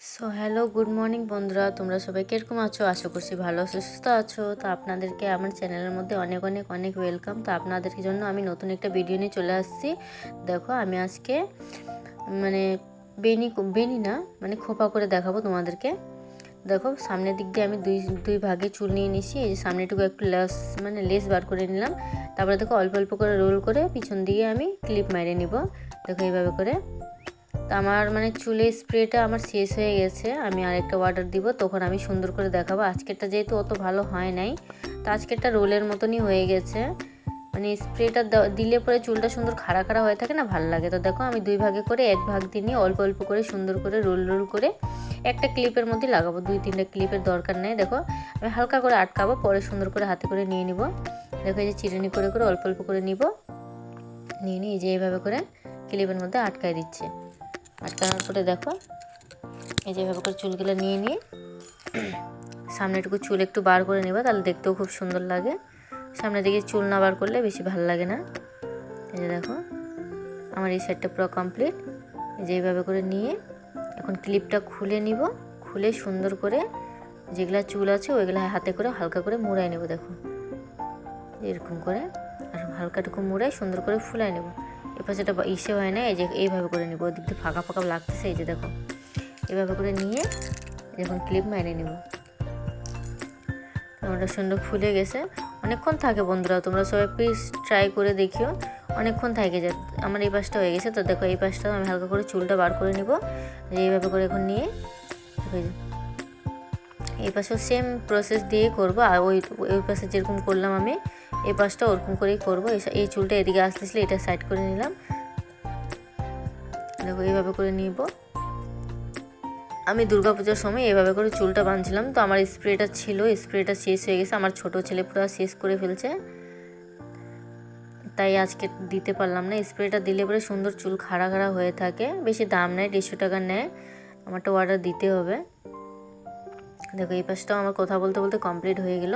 So hello good morning বন্ধুরা। তোমরা সবাই কীরকম আছো? আশা করছি ভালো সুস্থ আছো। তো আপনাদেরকে আমার চ্যানেলের মধ্যে অনেক অনেক অনেক ওয়েলকাম তো আপনাদের জন্য আমি নতুন একটা ভিডিও নিয়ে চলে আসছি। দেখো, আমি আজকে মানে বেনি বেনি না মানে খোপা করে দেখাবো তোমাদেরকে। দেখো, সামনের দিক দিয়ে আমি দুই দুই ভাগে চুল নিয়ে নিছি। এই যে সামনেটুকু একটু লেস মানে লেস বার করে নিলাম। তারপরে দেখো, অল্প অল্প করে রোল করে পিছন দিকে আমি ক্লিপ মেরে নিব। দেখো, এইভাবে করে। তো আমার মানে চুলে স্প্রেটা আমার শেষ হয়ে গেছে, আমি আরেকটা অর্ডার দিব, তখন আমি সুন্দর করে দেখাবো। আজকেরটা যেহেতু অত ভালো হয় নাই, তো আজকেরটা রোলের মতনই হয়ে গেছে। মানে স্প্রেটা দিলে পরে চুলটা সুন্দর খাড়া খাড়া হয়ে থাকে না, ভালো লাগে। তো দেখো, আমি দুই ভাগে করে, এক ভাগ দিয়ে নিয়ে অল্প অল্প করে সুন্দর করে রোল রোল করে একটা ক্লিপের মধ্যে লাগাবো। দুই তিনটা ক্লিপের দরকার নেই, দেখো। আমি হালকা করে আটকাবো, পরে সুন্দর করে হাতে করে নিয়ে নিব। দেখো, এই যে চিরুনি করে করে অল্প অল্প করে নিব। নিয়ে নিয়ে এই যে এইভাবে করে ক্লিপের মধ্যে আটকায় দিচ্ছে। আটকানোর পরে দেখো, এই যেভাবে করে চুলগুলো নিয়ে নিয়ে সামনেটুকু চুল একটু বার করে নেবা, তাহলে দেখতেও খুব সুন্দর লাগে। সামনের দিকে চুল না বার করলে বেশি ভালো লাগে না। এই যে দেখো, আমার এই সাইডটা পুরো কমপ্লিট এই যে এইভাবে করে নিয়ে, এখন ক্লিপটা খুলে নিব, খুলে সুন্দর করে যেগুলা চুল আছে ওইগুলো হাতে করে হালকা করে মুড়াই নেব, দেখো। এরকম করে, আর হালকাটুকু মুড়াই সুন্দর করে ফুলাই নেব। এরপর সেটা ইসে হয় না, এই যে এইভাবে করে নিব, ওদিক দিয়ে ফাঁকা ফাঁকা লাগতেছে, এই যে দেখো। এভাবে করে নিয়ে যখন ক্লিপ মেরে নিব। ওটা সুন্দর ফুলে গেছে। অনেকক্ষণ থাকে বন্ধুরা, তোমরা সবাই প্লিজ ট্রাই করে দেখিও। অনেকক্ষণ থাকে যে, আমার এই পাশটা হয়ে গেছে, তো দেখো এই পাশটা আমি হালকা করে চুলটা বার করে নিব। এইভাবে করে এখন নিয়ে এই পাশেও সেম প্রসেস দিয়ে করব, আর ওই ওই পাশে যেরকম করলাম আমি, এই পাশটা ওরকম করেই করব। এই চুলটা এদিকে আসতেছিল এটা সাইড করে নিলাম। দেখো, এইভাবে করে নিব। আমি দুর্গাপূজার সময় এভাবে করে চুলটা বাঁধছিলাম, তো আমার স্প্রেটা ছিল স্প্রেটা শেষ হয়ে গেছে, আমার ছোট ছেলে পুরো শেষ করে ফেলছে। তাই আজকে দিতে পারলাম না স্প্রেটা দিলে পরে সুন্দর চুল খাড়া খাড়া হয়ে থাকে, বেশি দাম নেয়, দেড়শো টাকা নেয়, আমারটা অর্ডার দিতে হবে। দেখো, এই পাশটাও আমার কথা বলতে বলতে কমপ্লিট হয়ে গেল।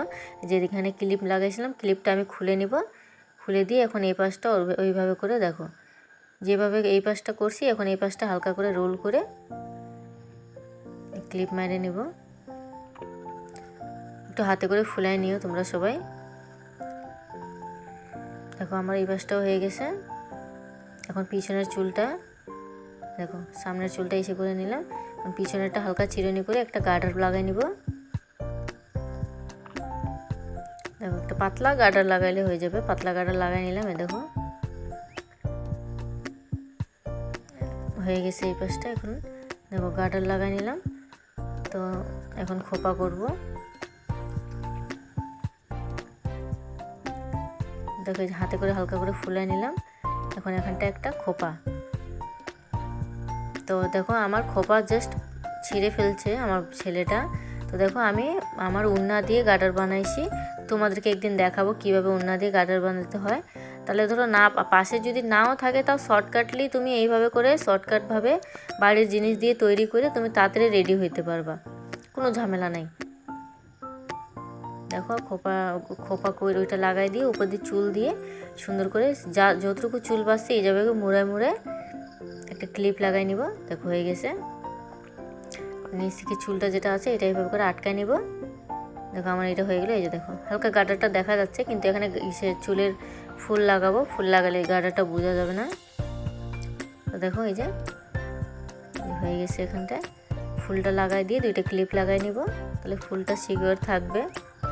যে এখানে ক্লিপ লাগাইছিলাম ক্লিপটা আমি খুলে নিব। খুলে দিয়ে এখন এই পাশটা ওইভাবে করে দেখো। যেভাবে এই পাশটা করছি, এখন এই পাশটা হালকা করে রোল করে ক্লিপ মেরে নিব। একটু হাতে করে ফুলাই নিও তোমরা সবাই। দেখো, আমার এই পাশটাও হয়ে গেছে। এখন পিছনের চুলটা, দেখো, সামনের চুলটা এসে করে নিলাম। পিছনেরটা হালকা চিরুনি করে একটা গার্ডার লাগাই নিব। দেখো, একটা পাতলা গার্ডার লাগাইলে হয়ে যাবে। পাতলা গার্ডার লাগাই নিলাম এ দেখো। হয়ে গেছে এই পাশটা এখন। দেখো, গার্ডার লাগাই নিলাম। তো এখন খোপা করব। দেখো হাতে করে হালকা করে ফুলাই নিলাম। এখন এখানটা একটা খোপা। তো দেখো আমার খোপা জাস্ট ছিঁড়ে ফেলছে আমার ছেলেটা। তো দেখো আমি আমার উন্না দিয়ে গার্ডার বানাইছি। তোমাদেরকে একদিন দেখাবো কীভাবে উন্না দিয়ে গার্ডার বানাতে হয়। তাহলে ধরো না, পাশে যদি নাও থাকে তাও শর্টকাটলি তুমি এইভাবে করে শর্টকাটভাবে বাড়ির জিনিস দিয়ে তৈরি করে তুমি তাড়াতাড়ি রেডি হইতে পারবা। কোনো ঝামেলা নাই। দেখো খোপা খোপা করে ওইটা লাগাই দিয়ে উপর দিয়ে চুল দিয়ে সুন্দর করে যা, যতটুকু চুল বাসছে এই যাবে মুড়ায় মুড়ায় একটা ক্লিপ লাগাই নিব। দেখো, হয়ে গেছে। নিচ থেকে চুলটা যেটা আছে, এটা এইভাবে করে আটকায় নিব। দেখো, আমার এটা হয়ে গেলো। এই যে দেখো, হালকা গাডারটা দেখা যাচ্ছে, কিন্তু এখানে সে চুলের ফুল লাগাবো। ফুল লাগালে গাডারটা বোঝা যাবে না। তো দেখো, এই যে হয়ে গেছে এখানটায়। ফুলটা লাগাই দিয়ে দুইটা ক্লিপ লাগাই নিব। তাহলে ফুলটা সিকিউর থাকবে।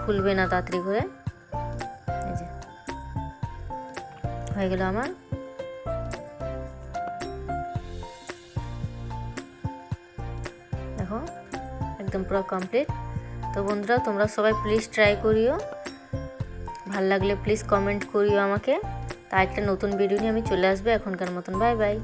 খুলবে না তাড়াতাড়ি করে। এই যে, হয়ে গেল আমার। দেখো একদম পুরো কমপ্লিট তো বন্ধুরা, তোমরা সবাই প্লিজ ট্রাই করিও। ভালো লাগলে প্লিজ কমেন্ট করিও আমাকে। তা একটা নতুন ভিডিও নিয়ে আমি চলে আসবে এখনকার মতন। Bye bye